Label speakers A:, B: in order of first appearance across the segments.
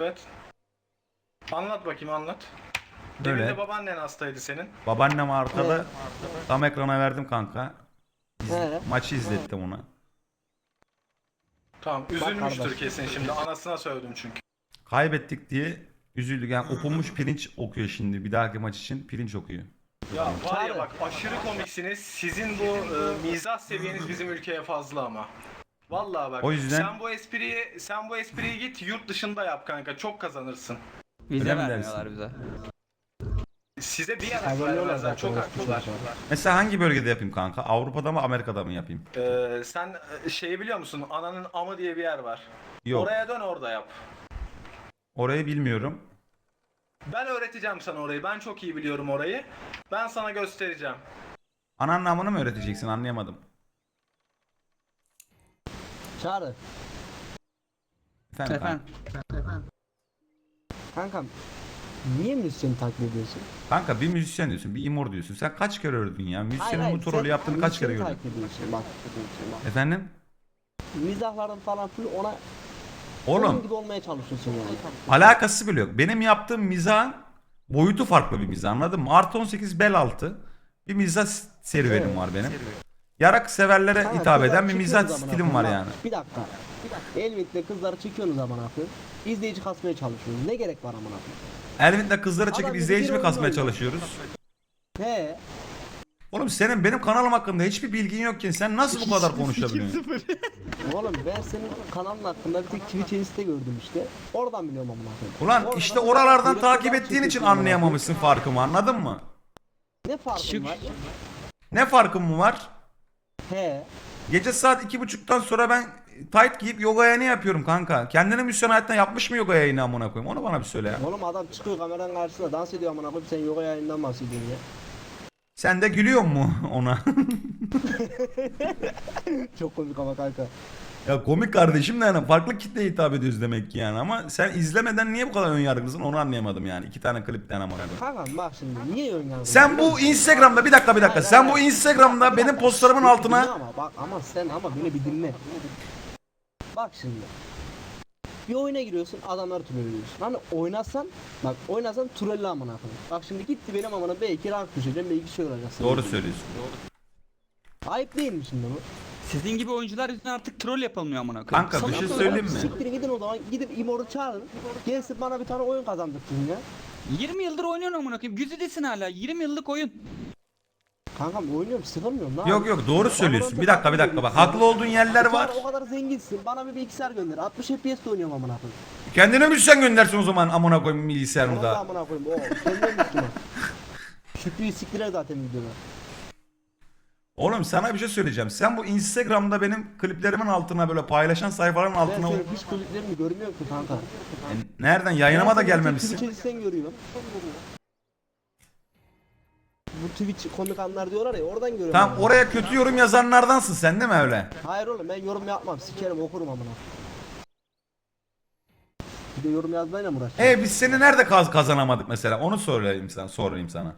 A: Evet. Anlat bakayım anlat.
B: Böyle.
A: Evinde babaannen hastaydı senin.
B: Babaannem arkada
C: Evet.
B: tam ekrana verdim kanka. İz-
C: He.
B: maçı izlettim ona.
A: Tamam üzülmüştür kesin şimdi. Anasına sövdüm çünkü.
B: Kaybettik diye üzüldük. Yani okunmuş pirinç okuyor şimdi. Bir dahaki maç için pirinç okuyor.
A: Ya var ya bak aşırı komiksiniz. Sizin bu e, mizah seviyeniz bizim ülkeye fazla ama. Vallahi bak.
B: O yüzden-
A: sen bu espriyi sen bu espriyi git yurt dışında yap kanka. Çok kazanırsın.
D: Vize
B: Öyle mi
D: vermiyorlar bize.
A: Size bir yer vermezler.
C: zaten
A: Çok
C: o
A: haklılar.
B: Mesela hangi bölgede yapayım kanka? Avrupa'da mı Amerika'da mı yapayım?
A: Ee, sen e, şeyi biliyor musun? Ananın amı diye bir yer var.
B: Yok.
A: Oraya dön orada yap.
B: Orayı bilmiyorum.
A: Ben öğreteceğim sana orayı. Ben çok iyi biliyorum orayı. Ben sana göstereceğim.
B: Ananın amını mı öğreteceksin anlayamadım.
C: Çağrı.
B: Efendim,
D: Efendim.
B: kanka.
C: Kankam. Niye müzisyeni taklit ediyorsun?
B: Kanka bir müzisyen diyorsun, bir imor diyorsun. Sen kaç kere ördün ya? Müzisyenin bu trolü yaptığını kaç kere gördün?
C: taklit ediyorsun bak. bak.
B: Efendim?
C: Mizahların falan full ona onun
B: Oğlum
C: gibi olmaya çalışıyorsun yani.
B: alakası bile yok. Benim yaptığım mizahın boyutu farklı bir mizah anladın mı? Artı 18 bel altı bir mizah serüvenim
C: Evet.
B: var benim. Yarak severlere
C: Kanka,
B: hitap
C: kızlar
B: eden bir mizah
C: çekiyorsunuz amına
B: stilim var
C: koyayım.
B: yani.
C: Bir dakika. Bir dakika. Elbette kızları çekiyorsunuz zaman akı. İzleyici kasmaya çalışıyorsunuz. Ne gerek var amına koyayım?
B: Elvin'de kızları çekip
C: Adam
B: izleyici
C: bir
B: mi
C: oyun
B: kasmaya
C: oynuyor.
B: çalışıyoruz?
C: He.
B: Oğlum senin benim kanalım hakkında hiçbir bilgin yokken sen nasıl bu kadar konuşabiliyorsun?
C: Oğlum ben senin kanalın hakkında bir tek Twitch Insta gördüm işte. Oradan biliyorum amına koyayım.
B: Ulan
C: Oradan
B: işte
C: da
B: oralardan takip ettiğin için
C: çekiyorsun amına
B: anlayamamışsın farkımı anladın mı?
C: koyayım. Ne farkın var?
B: Ne farkım mı var?
C: He.
B: Gece saat iki buçuktan sonra ben tight giyip yoga yayını yapıyorum kanka. Kendine müzisyen hayatında yapmış mı yoga yayını amına koyayım? Onu bana bir söyle ya.
C: Oğlum adam çıkıyor kameranın karşısında dans ediyor amına koyayım sen yoga yayından bahsediyorsun ya.
B: Sen de gülüyor mu ona?
C: Çok komik ama kanka.
B: Ya komik kardeşim de yani farklı kitleye hitap ediyoruz demek ki yani ama sen izlemeden niye bu kadar ön yargılısın onu anlayamadım yani. İki tane klipten koyayım.
C: Kankam bak şimdi niye ön yargı?
B: Sen bu Instagram'da bir dakika bir dakika.
C: Hayır,
B: Sen
C: hayır.
B: bu Instagram'da benim postlarımın altına
C: Ama bak ama sen ama beni bir dinle. Bak şimdi. Bir oyuna giriyorsun adamlar trollüyorsun. Hani oynasan bak oynasan trollü amına koyayım. Bak şimdi gitti benim amına belki rank düşeceğim belki şey olacaksın.
B: Doğru söylüyorsun.
C: Ayıp değil mi şimdi bu?
D: Sizin gibi oyuncular yüzünden artık troll yapılmıyor amına koyayım.
B: Kanka bir şey söyleyeyim mi?
C: Siktirin gidin o zaman gidip İmor'u çağırın. Gelsin bana bir tane oyun kazandırtın ya.
D: 20 yıldır oynuyorsun amına koyayım. Güzidesin hala. 20 yıllık oyun.
C: Kankam oynuyorum sıkılmıyorum lan.
B: Yok yok doğru söylüyorsun. Bir dakika bir dakika bak haklı olduğun yerler var.
C: O kadar zenginsin. Bana bir bilgisayar gönder. 60 FPS oynuyorum amına koyayım.
B: Kendine müzisyen göndersin o zaman amına koyayım bilgisayarını da.
C: amına koyayım. O kendine Müslüman. Şükrü'yü siktiler zaten videoda.
B: Oğlum sana bir şey söyleyeceğim. Sen bu Instagram'da benim kliplerimin altına böyle paylaşan sayfaların
C: Ben
B: altına
C: şöyle piç kulüplerini görmüyorum ki kanka.
B: E, nereden yayınıma da gelmemişsin.
C: Twitch'i sen görüyorum. Bu Twitch komik anlar diyorlar ya oradan görüyorum.
B: Tamam
C: ben.
B: oraya kötü yorum yazanlardansın sen değil mi öyle?
C: Hayır oğlum ben yorum yapmam. Sikerim okurum amına. Bir de yorum yazmayla mı uğraşacağım?
B: E biz seni nerede kaz kazanamadık mesela? Onu sorayım sana, sorayım sana.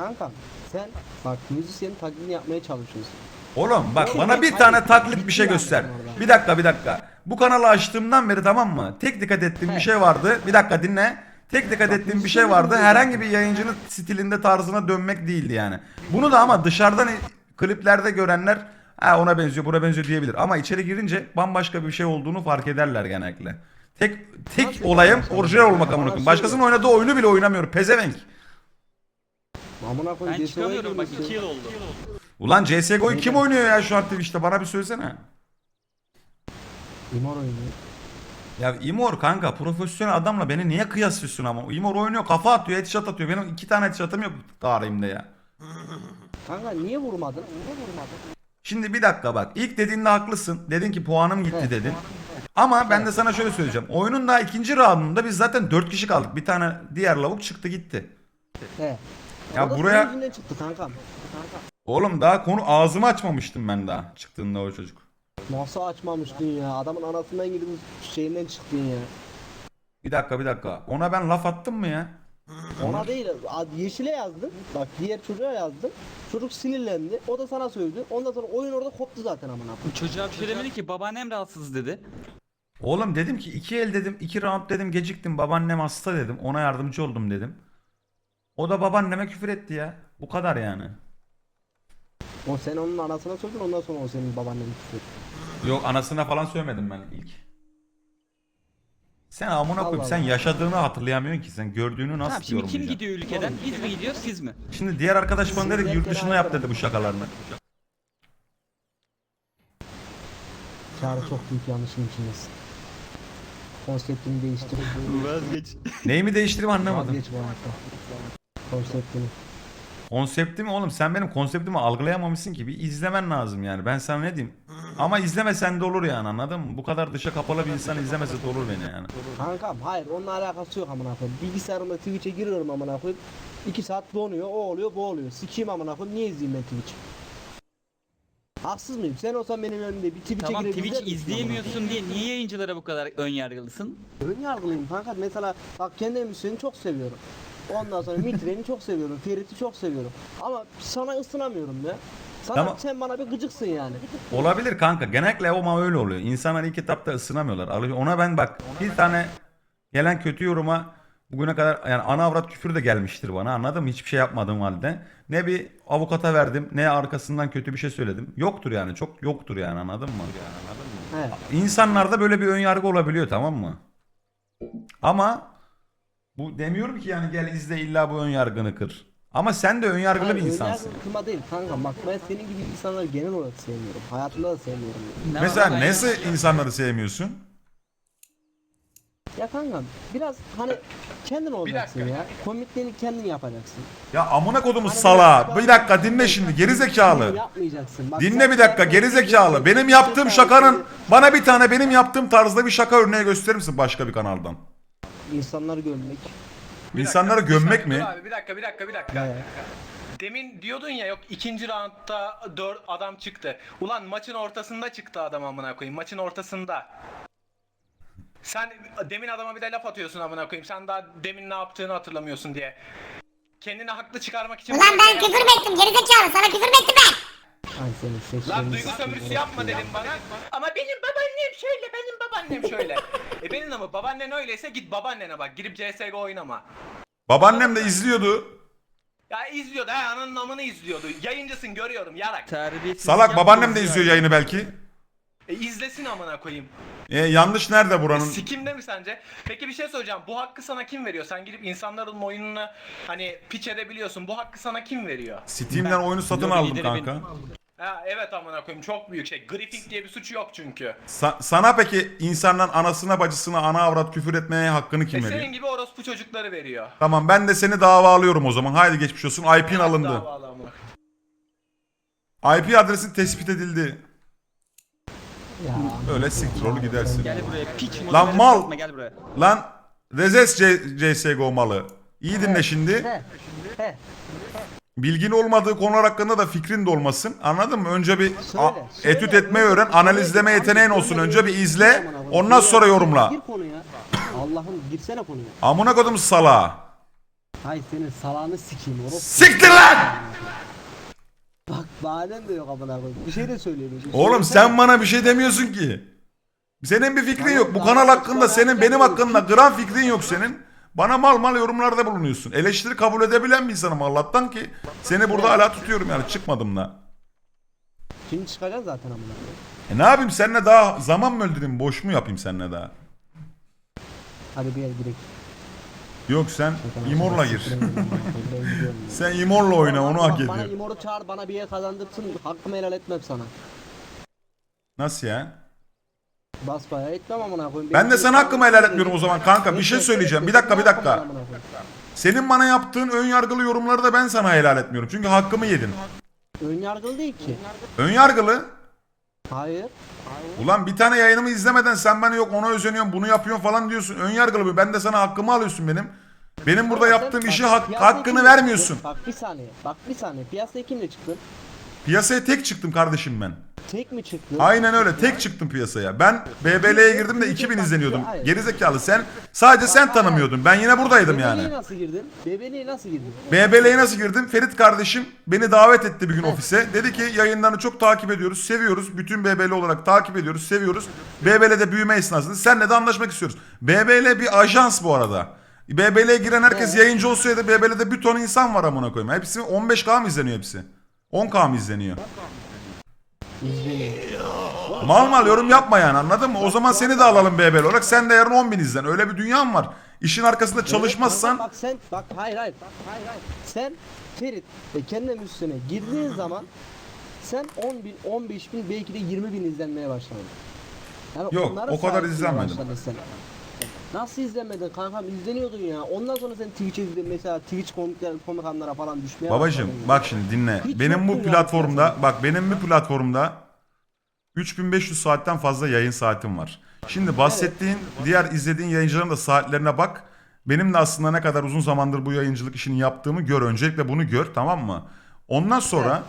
C: Kankam sen bak müzisyenin taklidini yapmaya çalışıyorsun.
B: Oğlum bak bana bir tane taklit bir şey göster. Bir dakika bir dakika. Bu kanalı açtığımdan beri tamam mı? Tek dikkat ettiğim bir şey vardı. Bir dakika dinle. Tek dikkat ettiğim bir şey vardı. Herhangi bir yayıncının stilinde tarzına dönmek değildi yani. Bunu da ama dışarıdan kliplerde görenler ha ona benziyor buna benziyor diyebilir. Ama içeri girince bambaşka bir şey olduğunu fark ederler genellikle. Tek tek olayım orijinal olmak amına koyayım. Başkasının oynadığı oyunu bile oynamıyorum. Pezevenk.
C: Amına
D: Ben
C: koyayım.
D: çıkamıyorum bak 2 yıl oldu.
B: Ulan CSGO'yu kim oynuyor ya şu an Twitch'te? Bana bir söylesene.
C: İmar oynuyor.
B: Ya Imor kanka profesyonel adamla beni niye kıyaslıyorsun ama? Imor oynuyor kafa atıyor headshot atıyor. Benim iki tane headshot'ım yok tarihimde ya.
C: Kanka niye vurmadın? Niye vurmadın?
B: Şimdi bir dakika bak. İlk dediğinde haklısın. Dedin ki puanım gitti
C: Evet.
B: dedin. Ama ben de sana şöyle söyleyeceğim. Oyunun daha ikinci roundunda biz zaten 4 kişi kaldık. Bir tane diğer lavuk çıktı gitti.
C: He.
B: Ya buraya-
C: yüzünden çıktı kankam.
B: Oğlum daha konu ağzımı açmamıştım ben daha çıktığında o çocuk.
C: Nasıl açmamıştın ya? Adamın anasından gidip şeyinden çıktın ya.
B: Bir dakika bir dakika. Ona ben laf attım mı ya?
C: Ona değil, ad- Yeşil'e yazdın. Bak diğer çocuğa yazdın. Çocuk sinirlendi. O da sana sövdü. Ondan sonra oyun orada koptu zaten amına koyayım.
D: Çocuğa bir şey demedi ki babaannem rahatsız dedi.
B: Oğlum dedim ki iki el dedim iki round dedim geciktim babaannem hasta dedim ona yardımcı oldum dedim. O da babaanneme küfür etti ya. Bu kadar yani.
C: O sen onun anasına sordun ondan sonra o senin babaanneni küfür etti.
B: Yok anasına falan söylemedim ben ilk. Sen amına koyayım
C: Allah
B: sen
C: Allah.
B: yaşadığını hatırlayamıyorsun ki sen gördüğünü nasıl
D: Tamam şimdi kim
B: yorumlayacaksın?
D: gidiyor ülkeden? Biz mi gidiyoruz siz mi?
B: Şimdi diğer arkadaş bana dedi ki yurt dışına yap dedi bu şakalarını.
C: Çağrı çok büyük yanlışın içindesin. Konseptini değiştir.
D: Vazgeç.
B: Neyi değiştireyim anlamadım.
C: Vazgeç bu hayatta. Konseptini.
B: Konseptimi oğlum sen benim konseptimi algılayamamışsın ki bir izlemen lazım yani ben sana ne diyeyim. Ama izlemesen de olur yani anladın mı? Bu kadar dışa kapalı bir insan izlemese de olur beni yani.
C: Kankam hayır onunla alakası yok amına koyayım. Bilgisayarımda Twitch'e giriyorum amına koyayım. 2 saat donuyor, o oluyor, bu oluyor. Sikeyim amına koyayım. Niye izleyeyim ben Twitch? Haksız mıyım? Sen olsan benim önümde bir Twitch'e
D: Tamam
C: girip
D: Twitch
C: misin
D: izleyemiyorsun diye niye yayıncılara bu kadar ön yargılısın?
C: koyayım? Ön yargılıyım kanka. Mesela bak kendi Müslüman'ı çok seviyorum. Ondan sonra Mitre'ni çok seviyorum. Ferit'i çok seviyorum. Ama sana ısınamıyorum ya. Sana,
B: Tamam.
C: sen bana bir gıcıksın yani.
B: Olabilir kanka genellikle o öyle oluyor. İnsanlar ilk etapta ısınamıyorlar. Alış- Ona ben bak bir tane gelen kötü yoruma bugüne kadar yani ana avrat küfür de gelmiştir bana anladın mı? Hiçbir şey yapmadığım halde. Ne bir avukata verdim ne arkasından kötü bir şey söyledim. Yoktur yani çok yoktur yani anladın mı?
C: He.
B: İnsanlarda böyle bir ön yargı olabiliyor tamam mı? Ama bu demiyorum ki yani gel izle illa bu ön yargını kır. Ama sen de ön yargılı bir
C: ön
B: insansın.
C: yargı kırma değil kanka. Bak ben senin gibi insanları genel olarak sevmiyorum. Hayatımda da sevmiyorum. yani.
D: Ne
B: Mesela
D: var?
B: nasıl insanları sevmiyorsun?
C: Ya kanka biraz hani kendin olacaksın ya. Komikliğini kendin yapacaksın.
B: Ya amına kodumuz
C: Hani
B: sala. Bir dakika dinle şimdi geri zekalı.
C: Yapmayacaksın. Bak
B: Dinle
C: sen-
B: bir dakika
C: sen-
B: geri zekalı. Benim yaptığım şakanın bana bir tane benim yaptığım tarzda bir şaka örneği gösterir misin başka bir kanaldan?
C: İnsanları görmek.
A: Bir
B: İnsanları
A: dakika,
B: gömmek mi?
A: dur Abi, bir dakika bir dakika bir dakika.
C: He.
A: Demin diyordun ya yok ikinci roundda dört adam çıktı. Ulan maçın ortasında çıktı adam amına koyayım. Maçın ortasında. Sen demin adama bir de laf atıyorsun amına koyayım. Sen daha demin ne yaptığını hatırlamıyorsun diye. Kendini haklı çıkarmak için...
E: Ulan ben küfür mü ettim gerizekalı sana küfür mü ettim ben?
C: Ay senin seçtiğin
A: Lan duygu
C: insan-
A: sömürüsü yapma dedim bana. Ama benim şöyle, benim babaannem şöyle. e benim ama babaannen öyleyse git babaannene bak. Girip CSGO oynama.
B: Babaannem de izliyordu.
A: Ya izliyordu ha ananın namını izliyordu. Yayıncısın görüyorum yarak.
D: Terbiyesiz
B: Salak babaannem de izliyor yayını belki.
A: E izlesin amına koyayım.
B: E, yanlış nerede buranın?
A: Sikimde mi sence? Peki bir şey söyleyeceğim. Bu hakkı sana kim veriyor? Sen gidip insanların oyununu hani piç edebiliyorsun. Bu hakkı sana kim veriyor?
B: Steam'den oyunu satın aldım kanka.
A: Ha evet amına koyayım çok büyük şey. Griffing diye bir suçu yok çünkü.
B: Sa- sana peki insanların anasına bacısına ana avrat küfür etmeye hakkını
A: E
B: kim veriyor?
A: senin gibi orospu çocukları veriyor.
B: Tamam ben de seni dava alıyorum o zaman. Haydi geçmiş olsun. IP'in alındı.
A: Davalı amına.
B: IP adresin tespit edildi.
C: Ya.
B: Öyle siktir ol gidersin.
D: Gel buraya piç
B: Lan
D: motoru
B: mal!
D: satma, Gel buraya.
B: Lan Rezes C- CSGO malı. İyi dinle şimdi.
C: He. He.
B: Bilgin olmadığı konular hakkında da fikrin de olmasın. Anladın mı? Önce bir
C: Söyle,
B: a-
C: söyle.
B: etüt etmeyi öğren, analizleme yeteneğin olsun. Önce bir izle, ondan sonra yorumla.
C: Gir konuya. Allah'ım girsene konuya.
B: Amına kodum sala.
C: Hay senin salağını sikeyim oğlum.
B: Siktir lan!
C: Bak bahanen de yok amına koyayım. Bir şey de söyleyemiyorsun.
B: Oğlum sen bana bir şey demiyorsun ki. Senin bir fikrin yok. Bu kanal hakkında senin benim hakkında gram fikrin yok senin. Bana mal mal yorumlarda bulunuyorsun. Eleştiri kabul edebilen bir insanım Allah'tan ki seni burada hala tutuyorum yani çıkmadım da.
C: Şimdi çıkacaksın zaten amına.
B: E ne yapayım seninle daha zaman mı öldüreyim boş mu yapayım seninle daha?
C: Hadi bir yer girek.
B: Yok sen İmor'la gir. Sen İmor'la oyna onu hak
C: Bak, Bana
B: ediyor.
C: İmor'u çağır bana bir yer kazandırsın. Hakkımı helal etmem sana.
B: Nasıl ya?
C: Basbayağı etmem amına koyayım.
B: Ben de sana hakkımı helal etmiyorum o zaman kanka. Bir şey söyleyeceğim. Bir dakika bir dakika. Senin bana yaptığın ön yargılı yorumları da ben sana helal etmiyorum. Çünkü hakkımı yedin.
C: Ön yargılı değil ki.
B: Ön yargılı.
C: Hayır.
B: Ulan bir tane yayınımı izlemeden sen bana yok ona özeniyorsun bunu yapıyorsun falan diyorsun. Ön yargılı bir. Ben de sana hakkımı alıyorsun benim. Benim burada yaptığım işi hak-
C: piyasaya
B: hakkını
C: kimle
B: vermiyorsun.
C: çıktın? Bak bir saniye. Bak bir saniye. Piyasaya kimle çıktın?
B: Piyasaya tek çıktım kardeşim ben.
C: Tek mi çıktın?
B: Aynen öyle. Tek çıktım piyasaya. Ben BBL'ye girdim de 2000 izleniyordum. Gerizekalı sen sadece sen tanımıyordun. Ben yine buradaydım
C: BBL'ye
B: yani.
C: nasıl girdin? BBL'ye nasıl girdin?
B: BBL'ye nasıl girdim? Ferit kardeşim beni davet etti bir gün ofise. Dedi ki yayınlarını çok takip ediyoruz, seviyoruz. Bütün BBL olarak takip ediyoruz, seviyoruz. BBL'de büyüme esnasında seninle de anlaşmak istiyoruz. BBL bir ajans bu arada. BBL'ye giren herkes yayıncı olsaydı BBL'de bir ton insan var amına koyayım. Hepsi 15k mı izleniyor hepsi? 10k mı izleniyor?
C: İzleniyor.
B: Mal mal yorum yapma yani anladın mı? O zaman seni de alalım BBL olarak. Sen de yarın 10 bin izlen. Öyle bir dünyam var. İşin arkasında çalışmazsan
C: Bak sen bak hayır hayır. Bak, hayır hayır. Sen Ferit ve kendi müziğine girdiğin zaman sen 10 bin, 15 bin belki de 20 bin izlenmeye başladın. Yani
B: Yok,
C: onlara
B: o kadar
C: sahip
B: izlenmedim.
C: başladın sen. Nasıl izlenmedin kankam izleniyordun ya. Ondan sonra sen Twitch'e gidip mesela Twitch komikler komik anlara falan düşmeye
B: Babacım
C: başladın ya.
B: bak şimdi dinle.
C: Hiç
B: benim bu
C: yoktun ya
B: platformda bak benim bu platformda 3500 saatten fazla yayın saatim var. Şimdi bahsettiğin diğer izlediğin yayıncıların da saatlerine bak. Benim de aslında ne kadar uzun zamandır bu yayıncılık işini yaptığımı gör. Öncelikle bunu gör tamam mı? Ondan sonra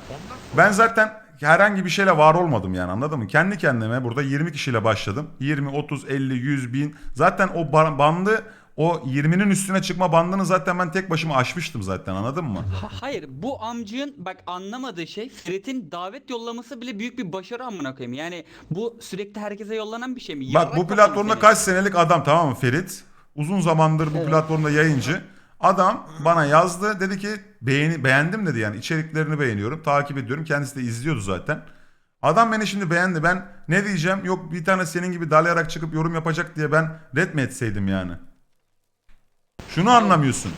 B: ben zaten herhangi bir şeyle var olmadım yani anladın mı? Kendi kendime burada 20 kişiyle başladım. 20, 30, 50, 100 bin. Zaten o ba- bandı o 20'nin üstüne çıkma bandını zaten ben tek başıma aşmıştım zaten anladın mı?
D: Ha- hayır bu amcığın bak anlamadığı şey Ferit'in davet yollaması bile büyük bir başarı amına koyayım. Yani bu sürekli herkese yollanan bir şey mi?
B: Bak
D: Yarrak
B: bu platformda
D: senin.
B: kaç senelik adam tamam mı Ferit? Uzun zamandır bu
C: Evet.
B: platformda yayıncı. Adam bana yazdı dedi ki beğeni, beğendim dedi yani içeriklerini beğeniyorum takip ediyorum kendisi de izliyordu zaten. Adam beni şimdi beğendi ben ne diyeceğim yok bir tane senin gibi dalayarak çıkıp yorum yapacak diye ben red mi etseydim yani. Şunu anlamıyorsun.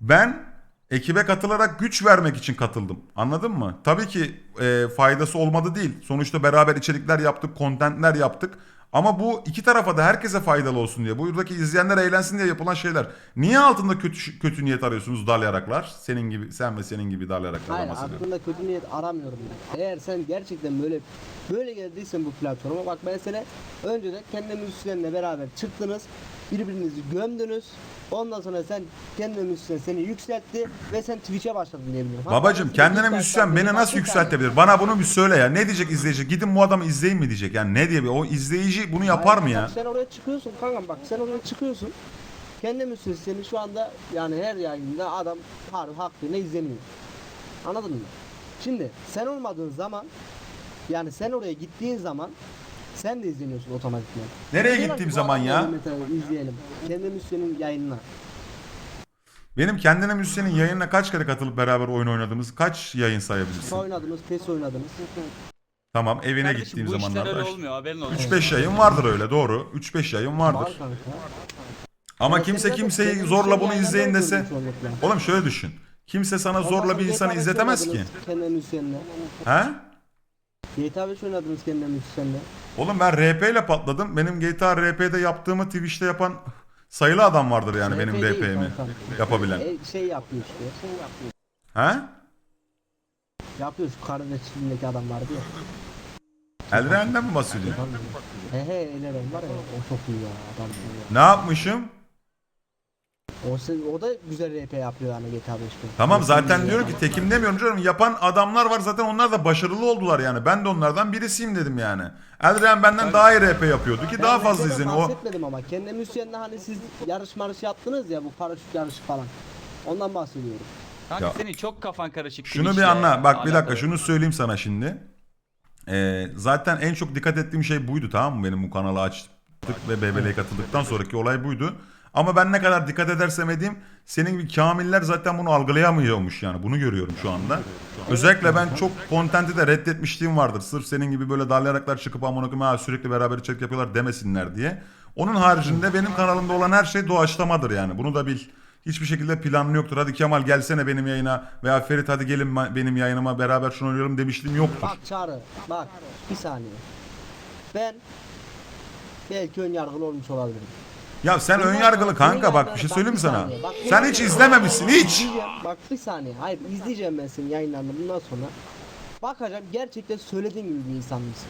B: Ben ekibe katılarak güç vermek için katıldım. Anladın mı? Tabii ki e, faydası olmadı değil. Sonuçta beraber içerikler yaptık, kontentler yaptık. Ama bu iki tarafa da herkese faydalı olsun diye. Buradaki izleyenler eğlensin diye yapılan şeyler. Niye altında kötü kötü niyet arıyorsunuz dalyaraklar? Senin gibi sen ve senin gibi dalyaraklardan
C: Hayır aklında kötü niyet aramıyorum ben. Eğer sen gerçekten böyle böyle geldiysen bu platforma bak ben sana önceden kendi müzisyenle beraber çıktınız. Birbirinizi gömdünüz. Ondan sonra sen kendi müzisyen seni yükseltti ve sen Twitch'e başladın diyebilirim.
B: Babacım kendine müzisyen beni nasıl yükseltebilir? Bana bunu bir söyle ya. Ne diyecek izleyici? Gidin bu adamı izleyin mi diyecek? Yani ne diye bir o izleyici bunu yapar mı ya?
C: Sen oraya çıkıyorsun kankam bak sen oraya çıkıyorsun. Kendi müzisyeni şu anda yani her yayında adam harbi hakkıyla izleniyor. Anladın mı? Şimdi sen olmadığın zaman yani sen oraya gittiğin zaman sen de izleniyorsun otomatikman.
B: Nereye gittiğim zaman ya?
C: Mesela izleyelim. Kendi müzisyenin yayınına.
B: Benim kendine müzisyenin yayınına kaç kere katılıp beraber oyun oynadığımız kaç yayın sayabilirsin?
C: oynadınız, PES oynadınız.
B: Tamam evine
D: Kardeşim,
B: gittiğim
D: bu işler
B: zamanlarda.
D: olmuyor haberin olsun.
B: 3-5 yayın vardır öyle doğru. 3-5 yayın
C: Var
B: vardır.
C: kanka.
B: Ama kimse kimseyi zorla bunu izleyin dese. Oğlum şöyle düşün. Kimse sana zorla bir insanı izletemez ki.
C: oynadınız Kendi müzisyenle.
B: He?
C: GTA 5 oynadınız kendi müzisyenle.
B: Oğlum ben RP ile patladım. Benim GTA RP'de yaptığımı Twitch'te yapan sayılı adam vardır yani benim
C: RP değil
B: RP'mi
C: kanka.
B: yapabilen.
C: E, şey yapıyor işte. Şey yapıyor.
B: He?
C: Yapıyor şu filmindeki adam vardı ya.
B: Eldiren'den mi bahsediyorsun?
C: He he Eleren var ya o çok iyi ya adam.
B: Ne yapmışım?
C: O, o da güzel RP yapıyor yani GTA 5'te.
B: Tamam
C: Çok
B: zaten diyorum ki tekim demiyorum canım. Yapan adamlar var zaten onlar da başarılı oldular yani. Ben de onlardan birisiyim dedim yani. Eldiren benden daha iyi RP yapıyordu ki
C: Ben
B: daha fazla izleniyor. O
C: bahsetmedim ama kendi müzisyenle hani siz yarış marış yaptınız ya bu paraşüt yarışı falan. Ondan bahsediyorum.
D: Kanka
B: Ya.
D: senin çok kafan karışık.
B: Şunu bir
D: Twitch'le
B: anla. Bak bir dakika
D: alakalı.
B: şunu söyleyeyim sana şimdi. Ee, zaten en çok dikkat ettiğim şey buydu tamam mı? Benim bu kanalı açtık ve BBL'ye katıldıktan sonraki olay buydu. Ama ben ne kadar dikkat edersem edeyim senin gibi kamiller zaten bunu algılayamıyormuş yani. Bunu görüyorum şu anda. Özellikle ben çok kontenti de reddetmişliğim vardır. Sırf senin gibi böyle darlayaraklar çıkıp amına koyayım "Ha, sürekli beraber içerik yapıyorlar demesinler diye. Onun haricinde benim kanalımda olan her şey doğaçlamadır yani. Bunu da bil. Hiçbir şekilde planlı yoktur. Hadi Kemal gelsene benim yayına veya Ferit hadi gelin benim yayınıma beraber şunu oynayalım demişliğim yoktur.
C: Bak Çağrı bak bir saniye. Ben belki ön yargılı olmuş olabilirim.
B: Ya sen ön yargılı kanka bak bir şey söyleyeyim mi sana?
C: saniye, bak
B: Sen hiç
C: yayınlarını-
B: izlememişsin hiç.
C: İzleyeceğim. Bak bir saniye. Hayır izleyeceğim ben senin yayınlarını bundan sonra. Bakacağım gerçekten söylediğin gibi bir insan mısın?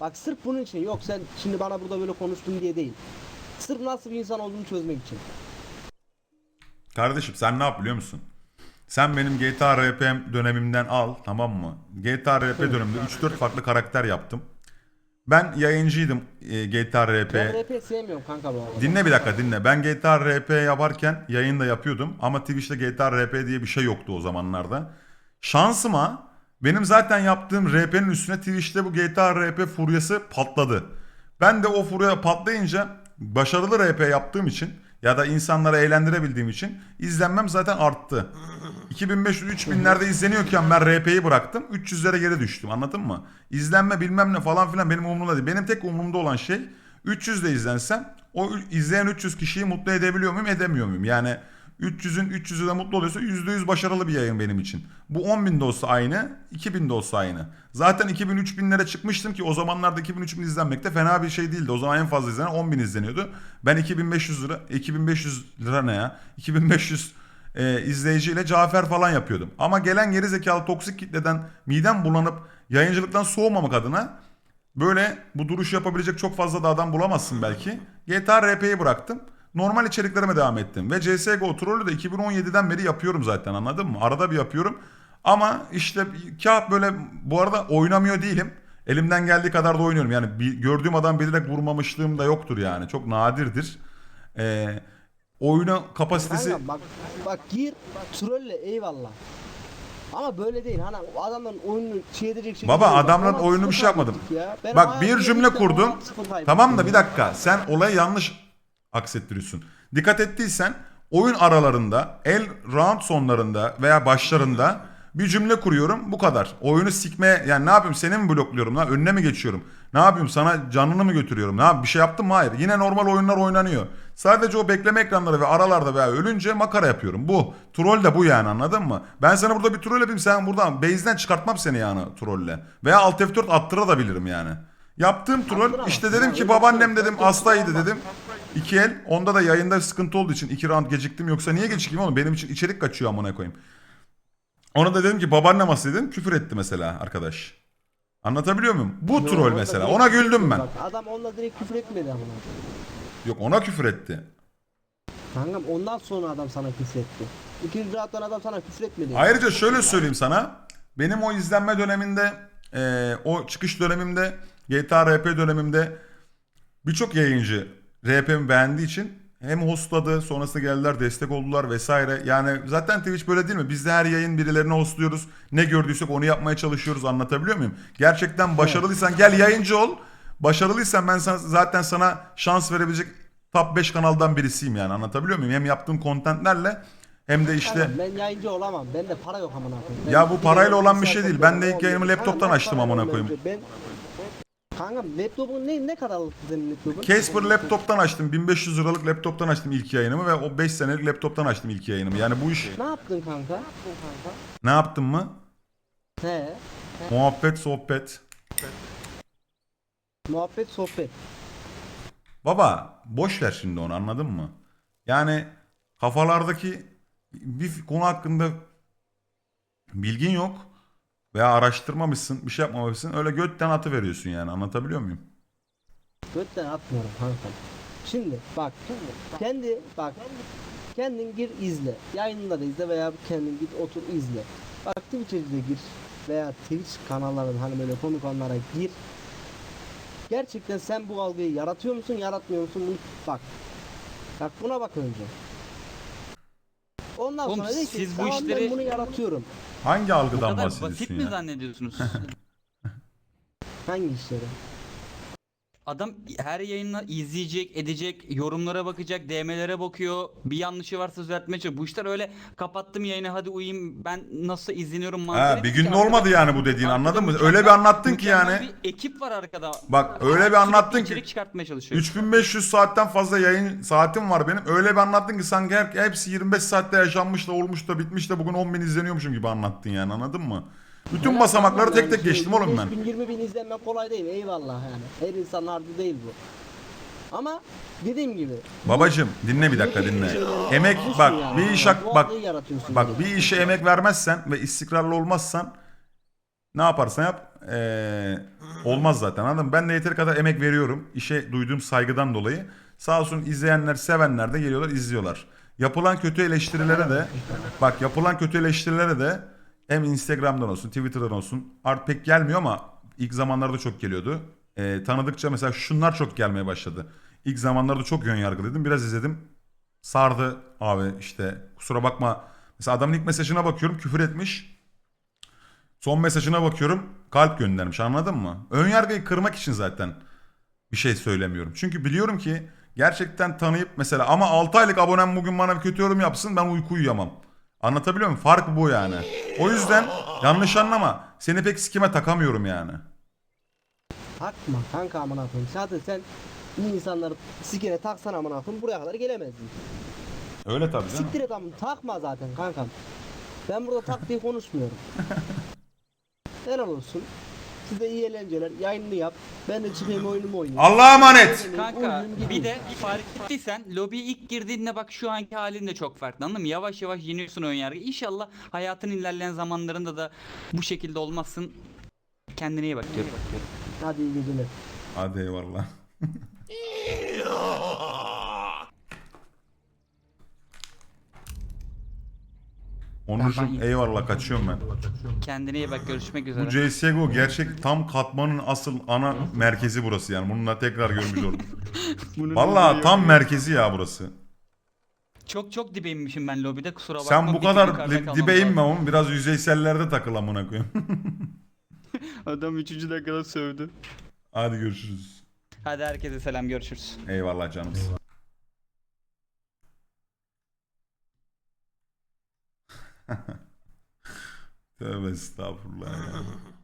C: Bak sırf bunun için yok sen şimdi bana burada böyle konuştun diye değil. Sırf nasıl bir insan olduğunu çözmek için.
B: Kardeşim sen ne yap biliyor musun? Sen benim GTA RP dönemimden al tamam mı? GTA RP döneminde 3-4 farklı karakter yaptım. Ben yayıncıydım e, GTA RP.
C: Ben RP sevmiyorum kanka bu arada.
B: Dinle bir dakika dinle. Ben GTA RP yaparken yayın da yapıyordum. Ama Twitch'te GTA RP diye bir şey yoktu o zamanlarda. Şansıma benim zaten yaptığım RP'nin üstüne Twitch'te bu GTA RP furyası patladı. Ben de o furya patlayınca başarılı RP yaptığım için ya da insanları eğlendirebildiğim için izlenmem zaten arttı. 2500-3000'lerde izleniyorken ben RP'yi bıraktım. 300'lere geri düştüm anladın mı? İzlenme bilmem ne falan filan benim umurumda değil. Benim tek umurumda olan şey 300 de izlensem o izleyen 300 kişiyi mutlu edebiliyor muyum edemiyor muyum? Yani 300'ün 300'ü de mutlu oluyorsa %100 başarılı bir yayın benim için. Bu 10.000 de olsa aynı, 2000 de olsa aynı. Zaten 2000-3000'lere çıkmıştım ki o zamanlarda 2000-3000 izlenmek de fena bir şey değildi. O zaman en fazla izlenen 10.000 izleniyordu. Ben 2500 lira, 2500 lira ne ya? 2500 e, izleyiciyle Cafer falan yapıyordum. Ama gelen geri zekalı toksik kitleden midem bulanıp yayıncılıktan soğumamak adına böyle bu duruş yapabilecek çok fazla da adam bulamazsın belki. GTA RP'yi bıraktım. Normal içeriklerime devam ettim. Ve CSGO Troll'ü de 2017'den beri yapıyorum zaten anladın mı? Arada bir yapıyorum. Ama işte kağıt böyle bu arada oynamıyor değilim. Elimden geldiği kadar da oynuyorum. Yani bir, gördüğüm adam bilerek vurmamışlığım da yoktur yani. Çok nadirdir. Ee, oyunu kapasitesi...
C: Kanka bak bak gir trolle eyvallah. Ama böyle değil. Hani adamların oyununu şey edecek şekilde.
B: Baba, adamların oyununu bir şey yapmadım.
C: ya.
B: Bak bir cümle kurdum. Tamam da bir dakika. Sen olayı yanlış aksettiriyorsun. Dikkat ettiysen oyun aralarında, el round sonlarında veya başlarında bir cümle kuruyorum. Bu kadar. Oyunu sikmeye yani ne yapayım seni mi blokluyorum lan? Önüne mi geçiyorum? Ne yapayım sana canını mı götürüyorum? Ne yap bir şey yaptım mı? Hayır. Yine normal oyunlar oynanıyor. Sadece o bekleme ekranları ve aralarda veya ölünce makara yapıyorum. Bu. Troll de bu yani anladın mı? Ben sana burada bir troll yapayım sen buradan base'den çıkartmam seni yani trolle. Veya alt F4 attırabilirim yani. Yaptığım troll işte dedim ki babaannem dedim hastaydı dedim. İki el. Onda da yayında sıkıntı olduğu için iki round geciktim. Yoksa niye gecikeyim oğlum? Benim için içerik kaçıyor amına koyayım. Ona da dedim ki babaannem hasta dedim. Küfür etti mesela arkadaş. Anlatabiliyor muyum? Bu
C: Yo,
B: troll mesela. Ona güldüm ben.
C: Adam onunla direkt küfür etmedi ama.
B: Yok ona küfür etti.
C: Kankam ondan sonra adam sana küfür etti. İkinci rahattan adam sana küfür etmedi.
B: Ayrıca şöyle söyleyeyim sana. Benim o izlenme döneminde, e, o çıkış dönemimde, GTA RP dönemimde birçok yayıncı RP'mi beğendiği için hem hostladı, sonrasında geldiler, destek oldular vesaire. Yani zaten Twitch böyle değil mi? Biz de her yayın birilerini hostluyoruz. Ne gördüysek onu yapmaya çalışıyoruz. Anlatabiliyor muyum? Gerçekten başarılıysan gel yayıncı ol. Başarılıysan ben sana, zaten sana şans verebilecek top 5 kanaldan birisiyim yani. Anlatabiliyor muyum? Hem yaptığım kontentlerle hem de işte...
C: Ben yayıncı olamam. Bende para yok amına koyayım. Ben
B: Ya bu parayla olan bir şey değil. Ben de ilk yayınımı laptoptan
C: ben
B: açtım amına koyayım.
C: Ben Kankam laptopun ne ne kadar senin laptopun?
B: Casper laptoptan açtım. 1500 liralık laptoptan açtım ilk yayınımı ve o 5 senelik laptoptan açtım ilk yayınımı. Yani bu iş
C: Ne yaptın kanka?
B: ne yaptım mı?
C: He.
B: Muhabbet, sohbet.
C: Muhabbet sohbet.
B: Baba boş ver şimdi onu anladın mı? Yani kafalardaki bir konu hakkında bilgin yok veya araştırmamışsın, bir şey yapmamışsın. Öyle götten atı veriyorsun yani. Anlatabiliyor muyum?
C: Götten atmıyorum kanka. Şimdi bak kendi bak kendin gir izle. Yayınında da izle veya kendin git otur izle. Bak Twitch'e de gir veya Twitch kanalların hani böyle komik onlara gir. Gerçekten sen bu algıyı yaratıyor musun, yaratmıyor musun? Bunu bak. Bak buna bak önce. Ondan
D: Oğlum
C: sonra de ki
D: siz bu
C: tamam ben
D: işleri-
C: bunu yaratıyorum.
B: Hangi
D: Bu
B: algıdan
D: kadar
B: bahsediyorsun
D: basit mi
B: ya?
D: zannediyorsunuz?
C: Hangi işleri?
D: Adam her yayını izleyecek, edecek, yorumlara bakacak, DM'lere bakıyor. Bir yanlışı varsa düzeltmeye çalışıyor. Bu işler öyle kapattım yayını hadi uyuyayım ben nasıl izleniyorum mantığı
B: Ha, bir
D: Arkada-
B: olmadı yani bu dediğin anladın mı? Öyle bir anlattın ki yani.
D: Bir ekip var arkada.
B: Bak öyle bir anlattın ki
D: çıkartmaya çalışıyor.
B: 3500 saatten fazla yayın saatim var benim. Öyle bir anlattın ki sanki hepsi 25 saatte yaşanmış da olmuş da bitmiş de bugün 10 bin izleniyormuşum gibi anlattın yani anladın mı? Bütün basamakları tek tek
C: şey,
B: geçtim oğlum
C: 25
B: ben.
C: bin 20 bin izlenmek kolay değil eyvallah yani. Her insan harcı değil bu. Ama dediğim gibi.
B: Babacım dinle bir dakika dinle. Emek bak bir iş hak- bak bak bir işe emek vermezsen ve istikrarlı olmazsan ne yaparsan yap ee, olmaz zaten anladın mı? Ben de yeteri kadar emek veriyorum. İşe duyduğum saygıdan dolayı. Sağ olsun izleyenler, sevenler de geliyorlar, izliyorlar. yapılan kötü eleştirilere de bak yapılan kötü eleştirilere de hem Instagram'dan olsun Twitter'dan olsun artık pek gelmiyor ama ilk zamanlarda çok geliyordu. Ee, tanıdıkça mesela şunlar çok gelmeye başladı. İlk zamanlarda çok yön yargılıydım. Biraz izledim. Sardı abi işte kusura bakma. Mesela adamın ilk mesajına bakıyorum küfür etmiş. Son mesajına bakıyorum kalp göndermiş anladın mı? Ön yargıyı kırmak için zaten bir şey söylemiyorum. Çünkü biliyorum ki gerçekten tanıyıp mesela ama 6 aylık abonem bugün bana bir kötü yorum yapsın ben uyku uyuyamam. Anlatabiliyor muyum? Fark bu yani. O yüzden yanlış anlama. Seni pek sikime takamıyorum yani.
C: Takma kanka amına koyayım. Zaten sen bu insanları sikine taksan amına koyayım buraya kadar gelemezdin.
B: Öyle tabii canım.
C: Siktir et amına takma zaten kankam. Ben burada tak diye konuşmuyorum. Helal olsun. Size iyi eğlenceler. Yayınını yap. Ben de çıkayım oyunumu oynayayım.
B: Allah'a emanet.
D: Kanka
C: oynayayım, gideyim.
D: bir de fark ettiysen lobiye ilk girdiğinde bak şu anki halin de çok farklı anladın mı? Yavaş yavaş yeniyorsun ön yargı. İnşallah hayatın ilerleyen zamanlarında da bu şekilde olmazsın. Kendine iyi bak diyorum.
C: Hadi iyi geceler.
B: Hadi eyvallah. Onurcuğum eyvallah kaçıyorum ben.
D: Kendine iyi bak görüşmek üzere.
B: Bu CSGO gerçek tam katmanın asıl ana merkezi burası yani. Bununla tekrar görmüş oldum. Vallahi tam merkezi ya burası.
D: Çok çok dibe inmişim ben lobide kusura bakma.
B: Sen bu
D: Bir tık
B: kadar
D: yukarıda
B: di-
D: kalmam
B: dibe inme oğlum. Biraz yüzeysellerde takıl amına koyayım.
D: Adam 3. dakikada sövdü.
B: Hadi görüşürüz.
D: Hadi herkese selam görüşürüz.
B: Eyvallah canımız. Tövbe estağfurullah.